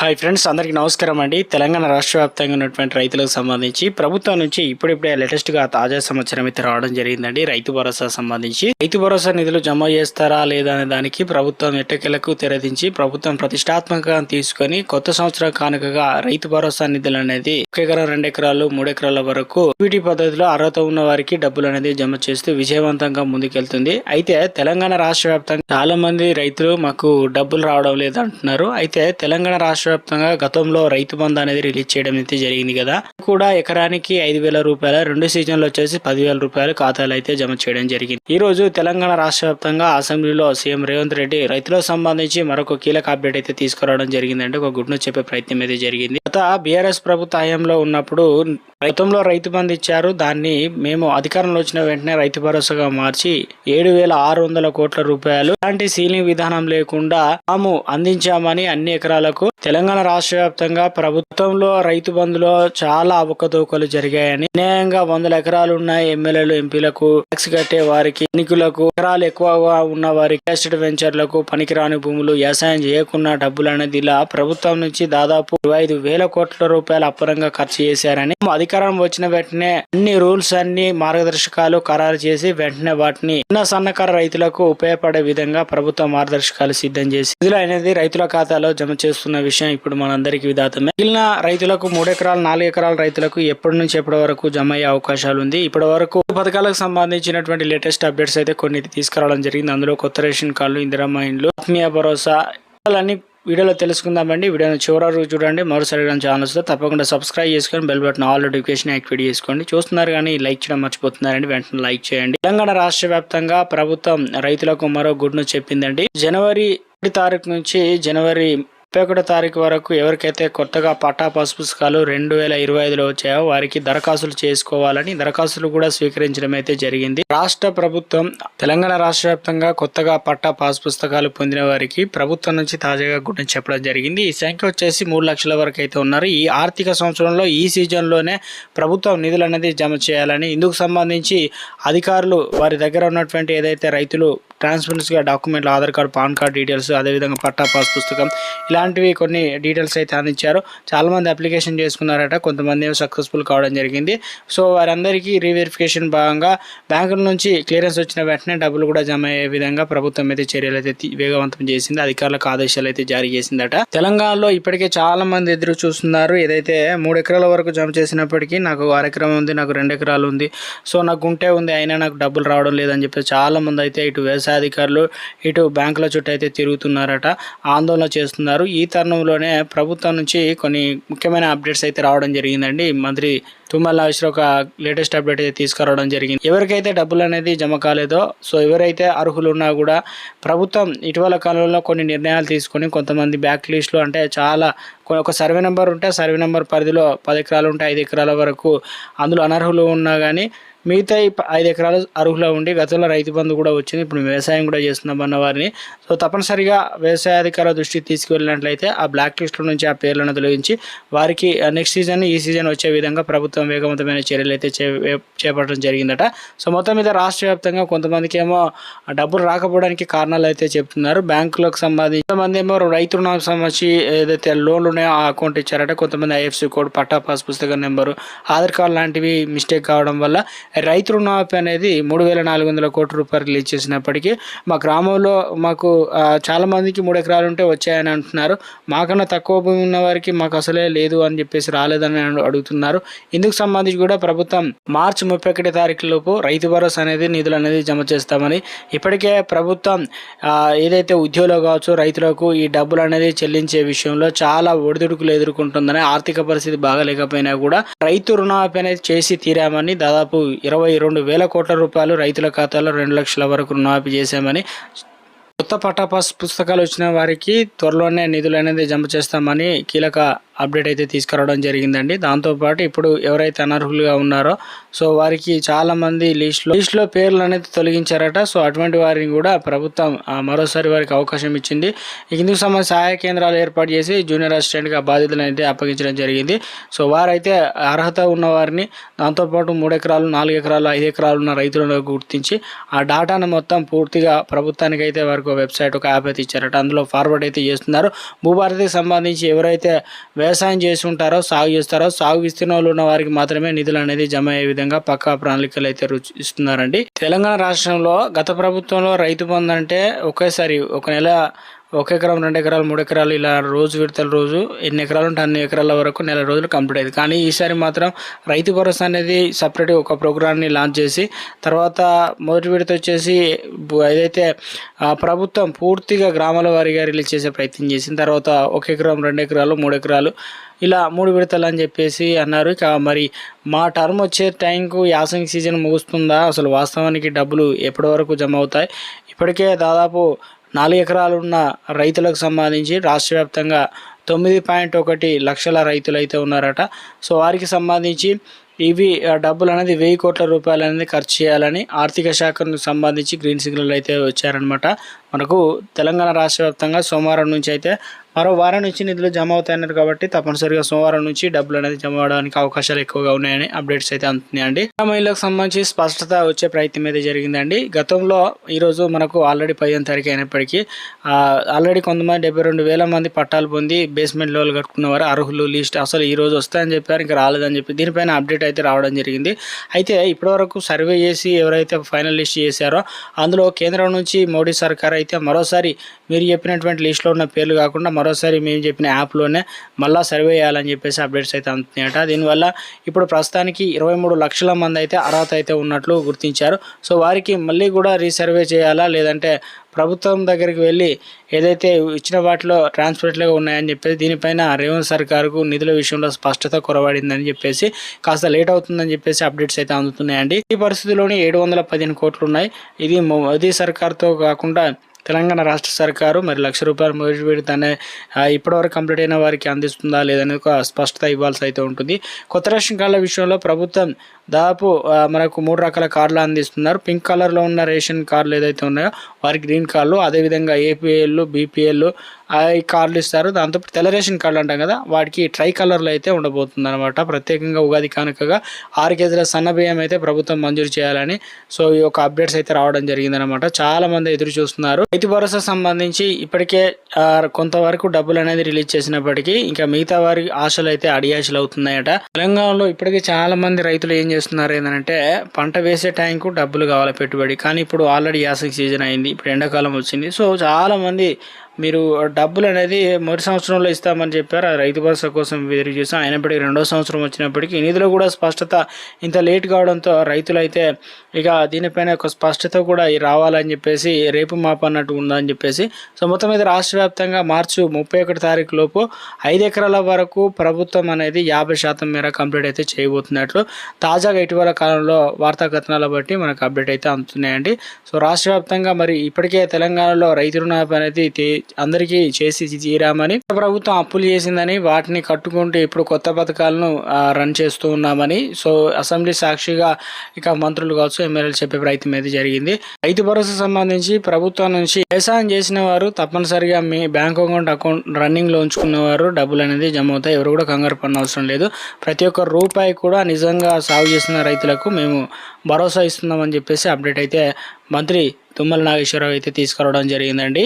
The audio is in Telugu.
హాయ్ ఫ్రెండ్స్ అందరికీ నమస్కారం అండి. తెలంగాణ రాష్ట్ర వ్యాప్తంగా ఉన్నటువంటి రైతులకు సంబంధించి ప్రభుత్వం నుంచి ఇప్పుడిప్పుడే లేటెస్ట్గా తాజా సమాచారం అయితే రావడం జరిగిందండి. రైతు భరోసా సంబంధించి. రైతు భరోసా నిధులు జమ చేస్తారా లేదా అనే దానికి ప్రభుత్వం ఎట్టకెలకు తెరదించి ప్రభుత్వం ప్రతిష్టాత్మకంగా తీసుకొని కొత్త సంవత్సరం కానుకగా రైతు భరోసా నిధులు అనేది ఒక ఎకరం రెండు ఎకరాలు మూడు ఎకరాల వరకు ఈక్విటీ పద్ధతిలో అర్హత ఉన్న వారికి డబ్బులు అనేది జమ చేస్తూ విజయవంతంగా ముందుకెళ్తుంది. అయితే తెలంగాణ రాష్ట్ర వ్యాప్తంగా చాలా మంది రైతులు మాకు డబ్బులు రావడం లేదంటున్నారు. అయితే తెలంగాణ రాష్ట్ర వ్యాప్తంగా గతంలో రైతు బంధు అనేది రిలీజ్ చేయడం అయితే జరిగింది కదా. కూడా ఎకరానికి ఐదు వేల రూపాయలు రెండు సీజన్లు వచ్చేసి పదివేల రూపాయలు ఖాతాలు అయితే జమ చేయడం జరిగింది. ఈ రోజు తెలంగాణ రాష్ట్ర వ్యాప్తంగా అసెంబ్లీలో సీఎం రేవంత్ రెడ్డి రైతులకు సంబంధించి మరొక కీలక అప్డేట్ అయితే తీసుకురావడం జరిగిందంటే ఒక గుడ్ను చెప్పే ప్రయత్నం అయితే జరిగింది. గత బీఆర్ఎస్ ప్రభుత్వ హయాంలో ఉన్నప్పుడు గతంలో రైతు బంధు ఇచ్చారు. దాన్ని మేము అధికారంలో వచ్చిన వెంటనే రైతు భరోసాగా మార్చి ఏడు వేల ఆరు వందల కోట్ల రూపాయలు ఇలాంటి సీలింగ్ విధానం లేకుండా తాము అందించామని అన్ని ఎకరాలకు తెలంగాణ రాష్ట్ర వ్యాప్తంగా ప్రభుత్వంలో రైతు బంధులో చాలా అవకతవకలు జరిగాయని అన్యాయంగా వందల ఎకరాలు ఉన్న ఎమ్మెల్యేలు ఎంపీలకు ట్యాక్స్ కట్టే వారికి ఎన్నికలకు ఎకరాలు ఎక్కువగా ఉన్న వారికి ఎస్టేట్ వెంచర్లకు పనికిరాని భూములు వ్యవసాయం చేయకుండా డబ్బులు అనేది ఇలా ప్రభుత్వం నుంచి దాదాపు ఇరవై ఐదు వేల కోట్ల రూపాయలు అప్పరంగా ఖర్చు చేశారని అధికారం వచ్చిన వెంటనే అన్ని రూల్స్ అన్ని మార్గదర్శకాలు ఖరారు చేసి వెంటనే వాటిని చిన్న సన్నకారు రైతులకు ఉపయోగపడే విధంగా ప్రభుత్వ మార్గదర్శకాలు సిద్ధం చేసి నిధులు అనేది రైతుల ఖాతాలో జమ చేస్తున్న విషయం ఇప్పుడు మనందరికీ విధాతమే. మిగిలిన రైతులకు మూడు ఎకరాలు నాలుగు ఎకరాల రైతులకు ఎప్పటి నుంచి ఎప్పటి వరకు జమ అయ్యే అవకాశాలు ఉంది? ఇప్పటి వరకు పథకాలకు సంబంధించినటువంటి లేటెస్ట్ అప్డేట్స్ అయితే కొన్ని తీసుకురావడం జరిగింది. అందులో కొత్త రేషన్ కార్డులు ఇందిరమ్మ ఆత్మీయ భరోసా అన్ని వీడియోలో తెలుసుకుందామండి. వీడియోని చివరి వరకు చూడండి. మరోసారి ఛానల్స్లో తప్పకుండా సబ్స్క్రైబ్ చేసుకొని bell button all notification activate చేసుకోండి. చూస్తున్నారు కానీ లైక్ చేయడం మర్చిపోతున్నారండి. వెంటనే లైక్ చేయండి. తెలంగాణ రాష్ట్ర వ్యాప్తంగా ప్రభుత్వం రైతులకు మరో గుడ్ను చెప్పిందండి. జనవరి ఒకటి తారీఖు నుంచి జనవరి ముప్పై ఒకటో తారీఖు వరకు ఎవరికైతే కొత్తగా పట్టా పాస్ పుస్తకాలు రెండు వేల ఇరవై ఐదులో వచ్చాయో వారికి దరఖాస్తులు చేసుకోవాలని దరఖాస్తులు కూడా స్వీకరించడం అయితే జరిగింది. రాష్ట్ర ప్రభుత్వం తెలంగాణ రాష్ట్ర వ్యాప్తంగా కొత్తగా పట్టా పాస్ పుస్తకాలు పొందిన వారికి ప్రభుత్వం నుంచి తాజాగా గురించి చెప్పడం జరిగింది. ఈ సంఖ్య వచ్చేసి మూడు లక్షల వరకు అయితే ఉన్నారు. ఈ ఆర్థిక సంవత్సరంలో ఈ సీజన్లోనే ప్రభుత్వం నిధులు అనేది జమ చేయాలని ఇందుకు సంబంధించి అధికారులు వారి దగ్గర ఉన్నటువంటి ఏదైతే రైతులు ట్రాన్స్పరెన్సీగా డాక్యుమెంట్లు Aadhaar card PAN card details అదేవిధంగా పట్టా పాస్ పుస్తకం ఇలా ఇలాంటివి కొన్ని డీటెయిల్స్ అయితే అందించారు. చాలామంది అప్లికేషన్ చేసుకున్నారట కొంతమంది ఏమో సక్సెస్ఫుల్ కావడం జరిగింది. సో వారందరికీ రీవెరిఫికేషన్ భాగంగా బ్యాంకుల నుంచి క్లియరెన్స్ వచ్చిన వెంటనే డబ్బులు కూడా జమ అయ్యే విధంగా ప్రభుత్వం అయితే చర్యలు అయితే వేగవంతం చేసింది. అధికారులకు ఆదేశాలు అయితే జారీ చేసిందట. తెలంగాణలో ఇప్పటికే చాలా మంది ఎదురు చూస్తున్నారు. ఏదైతే మూడు ఎకరాల వరకు జమ చేసినప్పటికీ నాకు అరెకరం ఉంది నాకు రెండు ఎకరాలు ఉంది. సో నాకు గుంటే ఉంది అయినా నాకు డబ్బులు రావడం లేదని చెప్పి చాలా మంది అయితే ఇటు వ్యవసాయ అధికారులు ఇటు బ్యాంకుల చుట్టూ అయితే తిరుగుతున్నారట ఆందోళన చేస్తున్నారు. ఈ తరుణంలోనే ప్రభుత్వం నుంచి కొన్ని ముఖ్యమైన అప్డేట్స్ అయితే రావడం జరిగిందండి. మంత్రి తుమ్మల నాగేశ్వరరావు ఒక లేటెస్ట్ అప్డేట్ అయితే తీసుకురావడం జరిగింది. ఎవరికైతే డబ్బులు అనేది జమ కాలేదో సో ఎవరైతే అర్హులు ఉన్నా కూడా ప్రభుత్వం ఇటీవల కాలంలో కొన్ని నిర్ణయాలు తీసుకొని కొంతమంది బ్యాక్ లిస్టులు అంటే చాలా ఒక సర్వే నెంబర్ ఉంటే సర్వే నెంబర్ పరిధిలో పది ఎకరాలు ఉంటే ఐదు ఎకరాల వరకు అందులో అనర్హులు ఉన్నా కానీ మిగతా ఐదు ఎకరాలు అర్హులు ఉండి గతంలో రైతు బంధు కూడా వచ్చింది. ఇప్పుడు వ్యవసాయం కూడా చేస్తున్నాం అన్న వారిని. సో తప్పనిసరిగా వ్యవసాయ అధికారుల దృష్టికి తీసుకువెళ్ళినట్లయితే ఆ బ్లాక్ లిస్టుల నుంచి ఆ పేర్లను తొలగించి వారికి నెక్స్ట్ సీజన్ ఈ సీజన్ వచ్చే విధంగా ప్రభుత్వం వేగవంతమైన చర్యలు అయితే చే చేపట్టడం జరిగిందట. సో మొత్తం మీద రాష్ట్ర వ్యాప్తంగా కొంతమందికి ఏమో డబ్బులు రాకపోవడానికి కారణాలు అయితే చెప్తున్నారు. బ్యాంకులకు సంబంధించి కొంతమంది ఏమో రైతు రుణాలకు సంబంధించి ఏదైతే లోన్లు ఉన్నాయో ఆ అకౌంట్ ఇచ్చారట. కొంతమంది ఐఎఫ్సి కోడ్ పట్టా పాస్ పుస్తకం నెంబరు ఆధార్ కార్డు లాంటివి మిస్టేక్ కావడం వల్ల రైతు రుణమాఫీ అనేది మూడు వేల నాలుగు వందల కోట్ల రూపాయలు రిలీజ్ చేసినప్పటికీ మా గ్రామంలో మాకు చాలామందికి మూడు ఎకరాలు ఉంటే వచ్చాయని అంటున్నారు. మాకన్నా తక్కువ భూమి ఉన్న వారికి మాకు అసలే లేదు అని చెప్పేసి రాలేదని అడుగుతున్నారు. ఇందుకు సంబంధించి కూడా ప్రభుత్వం మార్చి ముప్పై ఒకటి తారీఖులోపు రైతు భరోసా అనేది నిధులు అనేది జమ చేస్తామని ఇప్పటికే ప్రభుత్వం ఏదైతే ఉద్యోగులు కావచ్చు రైతులకు ఈ డబ్బులు అనేది చెల్లించే విషయంలో చాలా ఒడిదుడుకులు ఎదుర్కొంటుందని ఆర్థిక పరిస్థితి బాగలేకపోయినా కూడా రైతు రుణమాఫీ అనేది చేసి తీరామని దాదాపు ఇరవై రెండు వేల కోట్ల రూపాయలు రైతుల ఖాతాలో రెండు లక్షల వరకు రుణమాఫీ చేశామని కొత్త పటాపాస్ పుస్తకాలు వచ్చిన వారికి త్వరలోనే నిధులు అనేది జమ చేస్తామని కీలక అప్డేట్ అయితే తీసుకురావడం జరిగిందండి. దాంతోపాటు ఇప్పుడు ఎవరైతే అనర్హులుగా ఉన్నారో సో వారికి చాలామంది లిస్ట్లో లిస్ట్లో పేర్లు అనేది తొలగించారట. సో అటువంటి వారిని కూడా ప్రభుత్వం మరోసారి వారికి అవకాశం ఇచ్చింది. ఇందుకు సంబంధించి సహాయ కేంద్రాలు ఏర్పాటు చేసి జూనియర్ అసిస్టెంట్గా బాధ్యతలు అయితే అప్పగించడం జరిగింది. సో వారైతే అర్హత ఉన్న వారిని దాంతోపాటు మూడు ఎకరాలు నాలుగు ఎకరాలు ఐదు ఎకరాలు ఉన్న రైతులను గుర్తించి ఆ డాటాను మొత్తం పూర్తిగా ప్రభుత్వానికి అయితే వారికి ఒక వెబ్సైట్ ఒక యాప్ అయితే ఇచ్చారట. అందులో ఫార్వర్డ్ అయితే చేస్తున్నారు. భూభారతికి సంబంధించి ఎవరైతే వ్యవసాయం చేసి ఉంటారో సాగు చేస్తారో సాగు విస్తీర్ణంలో ఉన్న వారికి మాత్రమే నిధులు అనేది జమ అయ్యే విధంగా పక్కా ప్రణాళికలు అయితే రుచి ఇస్తున్నారండి. తెలంగాణ రాష్ట్రంలో గత ప్రభుత్వంలో రైతు బంధు అంటే ఒకేసారి ఒక నెల ఒక ఎకరం రెండు ఎకరాలు మూడు ఎకరాలు ఇలా రోజు విడతల రోజు ఎన్ని ఎకరాలు ఉంటే అన్ని ఎకరాల వరకు నెల రోజులు కంప్లీట్ అయింది కానీ ఈసారి మాత్రం రైతు భరోసా అనేది సపరేట్ ఒక ప్రోగ్రామ్ని లాంచ్ చేసి తర్వాత మొదటి విడత వచ్చేసి ఏదైతే ప్రభుత్వం పూర్తిగా గ్రామాల వారీగా రిలీజ్ చేసే ప్రయత్నం చేసిన తర్వాత ఒక ఎకరం రెండు ఎకరాలు మూడు ఎకరాలు ఇలా మూడు విడతలు అని చెప్పేసి అన్నారు. ఇక మరి మా టర్మ్ వచ్చే టైంకు యాసంగి సీజన్ ముగుస్తుందా? అసలు వాస్తవానికి డబ్బులు ఎప్పటి వరకు జమ అవుతాయి? ఇప్పటికే దాదాపు నాలుగు ఎకరాలున్న రైతులకు సంబంధించి రాష్ట్ర వ్యాప్తంగా తొమ్మిది పాయింట్ ఒకటి లక్షల రైతులు అయితే ఉన్నారట. సో వారికి సంబంధించి ఇవి డబ్బులు అనేది వెయ్యి కోట్ల రూపాయలు అనేది ఖర్చు చేయాలని ఆర్థిక శాఖకు సంబంధించి గ్రీన్ సిగ్నల్ అయితే వచ్చారనమాట మనకు తెలంగాణ రాష్ట్ర సోమవారం నుంచి అయితే మరో వారం నుంచి నిధులు జమ అవుతాయన్నారు కాబట్టి తప్పనిసరిగా సోమవారం నుంచి డబ్బులు అనేది జమ అవడానికి అవకాశాలు ఎక్కువగా ఉన్నాయని అప్డేట్స్ అయితే అందుతున్నాయండి. మహిళలకు సంబంధించి స్పష్టత వచ్చే ప్రయత్నం అయితే జరిగిందండి. గతంలో ఈరోజు మనకు ఆల్రెడీ పదిహేను తారీఖు అయినప్పటికీ ఆల్రెడీ కొంతమంది డెబ్బై రెండు వేల మంది పట్టాలు పొంది బేస్మెంట్ లెవెల్ కట్టుకున్నవారు అర్హులు లిస్ట్ అసలు ఈ రోజు వస్తాయని చెప్పారు ఇంకా రాలేదని చెప్పి దీనిపైన అప్డేట్ అయితే రావడం జరిగింది. అయితే ఇప్పటివరకు సర్వే చేసి ఎవరైతే ఫైనల్ లిస్ట్ చేశారో అందులో కేంద్రం నుంచి మోడీ సర్కార్ అయితే మరోసారి మీరు చెప్పినటువంటి లిస్ట్లో ఉన్న పేర్లు కాకుండా మరోసారి మేము చెప్పిన యాప్లోనే మళ్ళీ సర్వే చేయాలని చెప్పేసి అప్డేట్స్ అయితే అందుతున్నాయట. దీనివల్ల ఇప్పుడు ప్రస్తుతానికి ఇరవై మూడు లక్షల మంది అయితే అర్హత అయితే ఉన్నట్లు గుర్తించారు. సో వారికి మళ్ళీ కూడా రీసర్వే చేయాలా? లేదంటే ప్రభుత్వం దగ్గరికి వెళ్ళి ఏదైతే ఇచ్చిన వాటిలో ట్రాన్స్పరెంట్లుగా ఉన్నాయని చెప్పేసి దీనిపైన రేవంత్ సర్కార్కు నిధుల విషయంలో స్పష్టత కొరబడిందని చెప్పేసి కాస్త లేట్ అవుతుందని చెప్పేసి అప్డేట్స్ అయితే అందుతున్నాయండి. ఈ పరిస్థితిలోని ఏడు వందల పదిహేను కోట్లు ఉన్నాయి ఇది మోదీ సర్కార్తో కాకుండా తెలంగాణ రాష్ట్ర సర్కారు మరి లక్ష రూపాయలు మొదటి విడత అనే ఇప్పటివరకు కంప్లీట్ అయిన వారికి అందిస్తుందా లేదనేది ఒక స్పష్టత ఇవ్వాల్సి అయితే ఉంటుంది. కొత్త రేషన్ కార్డుల విషయంలో ప్రభుత్వం దాదాపు మనకు మూడు రకాల కార్డులు అందిస్తున్నారు. పింక్ కలర్లో ఉన్న రేషన్ కార్డులు ఏదైతే ఉన్నాయో వారికి గ్రీన్ కార్డులు అదేవిధంగా ఏపీఎల్ బీపీఎల్ ఈ కార్డులు ఇస్తారు. దాంతో తెల్ల రేషన్ కార్డులు అంటాం కదా వాటికి ట్రై కలర్లు అయితే ఉండబోతుంది అనమాట ప్రత్యేకంగా ఉగాది కానుకగా ఆరు కేజీల సన్న బియ్యం అయితే ప్రభుత్వం మంజూరు చేయాలని సో ఈ యొక్క అప్డేట్స్ అయితే రావడం జరిగిందనమాట చాలా మంది ఎదురు చూస్తున్నారు. రైతు భరోసా సంబంధించి ఇప్పటికే కొంతవరకు డబ్బులు అనేది రిలీజ్ చేసినప్పటికీ ఇంకా మిగతా వారి ఆశలు అయితే అడియాశలు అవుతున్నాయట. తెలంగాణలో ఇప్పటికే చాలా మంది రైతులు ఏం చేస్తున్నారు ఏంటంటే పంట వేసే టైంకు డబ్బులు కావాలి పెట్టుబడి. కానీ ఇప్పుడు ఆల్రెడీ యాసంగ్ సీజన్ అయింది ఇప్పుడు ఎండాకాలం వచ్చింది. సో చాలా మంది మీరు డబ్బులు అనేది మొదటి సంవత్సరంలో ఇస్తామని చెప్పారు. ఆ రైతు భరోసా కోసం ఎదురు చూసాం అయినప్పటికీ రెండో సంవత్సరం వచ్చినప్పటికీ నిధులు కూడా స్పష్టత ఇంత లేట్ కావడంతో రైతులు అయితే ఇక దీనిపైన ఒక స్పష్టత కూడా రావాలని చెప్పేసి రేపు మాప అన్నట్టు ఉందని చెప్పేసి సో మొత్తం మీద రాష్ట్ర వ్యాప్తంగా మార్చి ముప్పై ఒకటి తారీఖు లోపు ఐదు ఎకరాల వరకు ప్రభుత్వం అనేది యాభై శాతం మేర కంప్లీట్ అయితే చేయబోతున్నట్లు తాజాగా ఇటీవల కాలంలో వార్తా కథనాల బట్టి మనకు అప్డేట్ అయితే అందుతున్నాయండి. సో రాష్ట్ర వ్యాప్తంగా మరి ఇప్పటికే తెలంగాణలో రైతు రుణ అనేది అందరికీ చేసి తీరామని ప్రభుత్వం అప్పులు చేసిందని వాటిని కట్టుకుంటూ ఇప్పుడు కొత్త పథకాలను రన్ చేస్తూ ఉన్నామని. సో అసెంబ్లీ సాక్షిగా ఇక మంత్రులు కావచ్చు ఎమ్మెల్యేలు చెప్పే ప్రయత్నం అయితే జరిగింది. రైతు భరోసా సంబంధించి ప్రభుత్వం నుంచి వ్యవసాయం చేసిన వారు తప్పనిసరిగా మీ బ్యాంక్ అకౌంట్ అకౌంట్ రన్నింగ్లో ఉంచుకున్న వారు డబ్బులు అనేది జమ అవుతాయి. ఎవరు కూడా కంగారు పడిన అవసరం లేదు. ప్రతి ఒక్క రూపాయి కూడా నిజంగా సాగు చేసిన రైతులకు మేము భరోసా ఇస్తున్నామని చెప్పేసి అప్డేట్ అయితే మంత్రి తుమ్మల నాగేశ్వరరావు అయితే తీసుకురావడం జరిగిందండి.